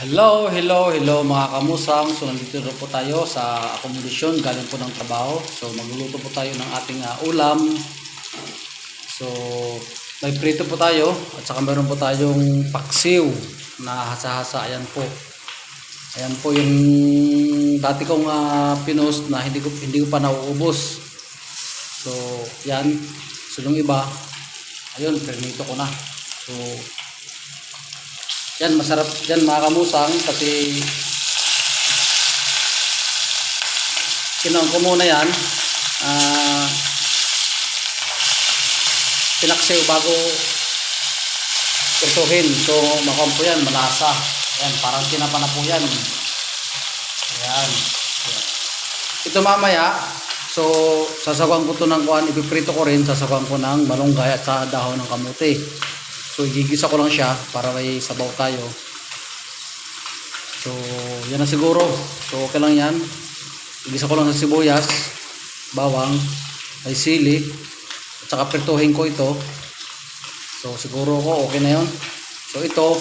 Hello, hello, hello mga kamusang. So nandito na po tayo sa akomodasyon galing po ng trabaho. So magluluto po tayo ng ating ah, ulam. So may prito po tayo at saka meron po tayong paksiw na hasa-hasa. Ayan po. Ayan po yung dati kong ah, pinost na hindi ko hindi ko pa nauubos. So yan. So yung iba ayun, pernito ko na. So yan, masarap yan mga kamusang kasi kinuha ko muna yan. Ah, pinaksiw bago ituhin. So, makuha po yan, malasa. Yan, parang tinapa na po yan. Ayan. Ito mamaya, so sasawang ko to ng kuhan, ipiprito ko rin, sasawang ko ng malunggay at sa dahon ng kamote. So, igigisa ko lang siya para may sabaw tayo. So, yan na siguro. So, okay lang yan. Igisa ko lang sa sibuyas, bawang, ay sili, at saka prituhin ko ito. So, siguro ko okay na yon. So, ito,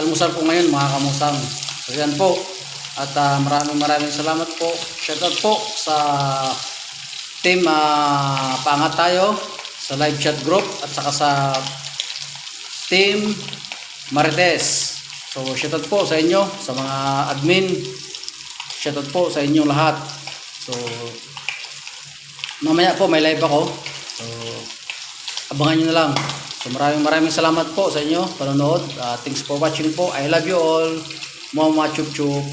almusal ko ngayon mga kamusang. So, yan po. At ah, maraming maraming salamat po. Shoutout po sa team ah, Paangat Tayo, sa live chat group, at saka sa Team Marites. So, shoutout po sa inyo, sa mga admin. Shoutout po sa inyong lahat. So, mamaya po may live ako. So, abangan nyo na lang. So, maraming maraming salamat po sa inyo, panonood. Uh, thanks for watching po. I love you all. Mama Chup Chup.